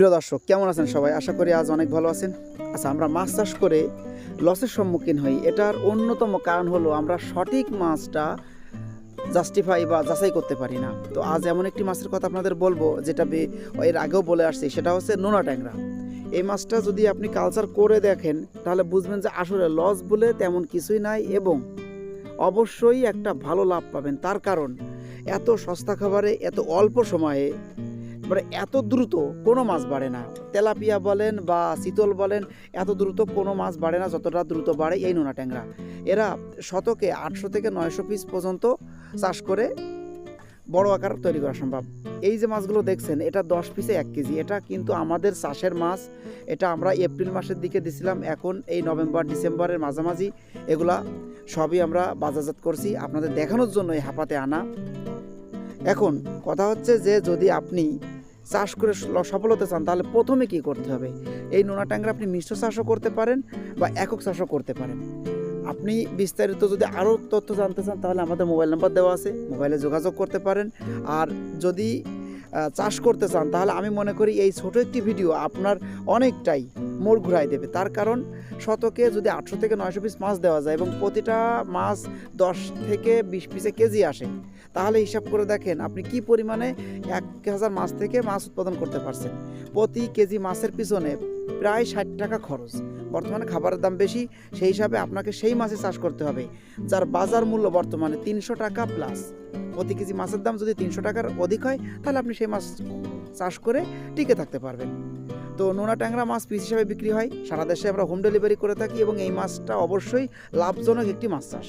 প্রিয় দর্শক, কেমন আছেন সবাই? আশা করি আজ অনেক ভালো আছেন। আচ্ছা আমরা মাছ চাষ করে লসের সম্মুখীন হই। এটার অন্যতম কারণ হলো আমরা সঠিক মাছটা জাস্টিফাই বা যাচাই করতে পারি না। তো আজ এমন একটি মাছের কথা আপনাদের বলব, যেটা এর আগেও বলে আসছি, সেটা হচ্ছে নোনা ট্যাংরা। এই মাছটা যদি আপনি কালচার করে দেখেন, তাহলে বুঝবেন যে আসলে লস বলে তেমন কিছুই নাই এবং অবশ্যই একটা ভালো লাভ পাবেন। তার কারণ, এত সস্তা খাবারে, এত অল্প সময়ে মানে এত দ্রুত কোনো মাছ বাড়ে না। তেলাপিয়া বলেন বা শীতল বলেন, এত দ্রুত কোনো মাছ বাড়ে না, যতটা দ্রুত বাড়ে এই নোনা ট্যাংরা। এরা শতকে আটশো থেকে নয়শো পিস পর্যন্ত চাষ করে বড় আকার তৈরি করা সম্ভব। এই যে মাছগুলো দেখছেন, এটা দশ পিসে এক কেজি। এটা কিন্তু আমাদের চাষের মাছ। এটা আমরা এপ্রিল মাসের দিকে দিছিলাম, এখন এই নভেম্বর, ডিসেম্বরের মাঝামাঝি এগুলা সবই আমরা বাজারজাত করছি। আপনাদের দেখানোর জন্য এই হাঁপাতে আনা। এখন কথা হচ্ছে যে যদি আপনি চাষ করে সফল হতে চান, তাহলে প্রথমে কি করতে হবে? এই নোনা ট্যাংরা আপনি মিশ্র চাষও করতে পারেন বা একক চাষও করতে পারেন। আপনি বিস্তারিত যদি আরও তথ্য জানতে চান, তাহলে আমাদের মোবাইল নাম্বার দেওয়া আছে। মোবাইলে যোগাযোগ করতে পারেন। আর যদি চাষ করতে চান, তাহলে আমি মনে করি এই ছোট একটি ভিডিও আপনার অনেকটাই মোড় ঘুরাই দেবে। তার কারণ শতকে যদি আটশো থেকে নয়শো পিস মাছ দেওয়া যায় এবং প্রতিটা মাছ দশ থেকে বিশ পিসে কেজি আসে, তাহলে হিসাব করে দেখেন আপনি কি পরিমাণে এক হাজার মাছ থেকে মাছ উৎপাদন করতে পারছেন। প্রতি কেজি মাছের পিছনে প্রায় ষাট টাকা খরচ। বর্তমানে খাবারের দাম বেশি, সেই হিসাবে আপনাকে সেই মাছে চাষ করতে হবে, যার বাজার মূল্য বর্তমানে তিনশো টাকা প্লাস প্রতি কেজি মাছের দাম যদি তিনশো টাকার অধিক হয়, তাহলে আপনি সেই মাছ চাষ করে টিকে থাকতে পারবেন। তো নোনা ট্যাংরা মাছ পিস হিসাবে বিক্রি হয়। সারা দেশে আমরা হোম ডেলিভারি করে থাকি এবং এই মাছটা অবশ্যই লাভজনক একটি মাছ চাষ।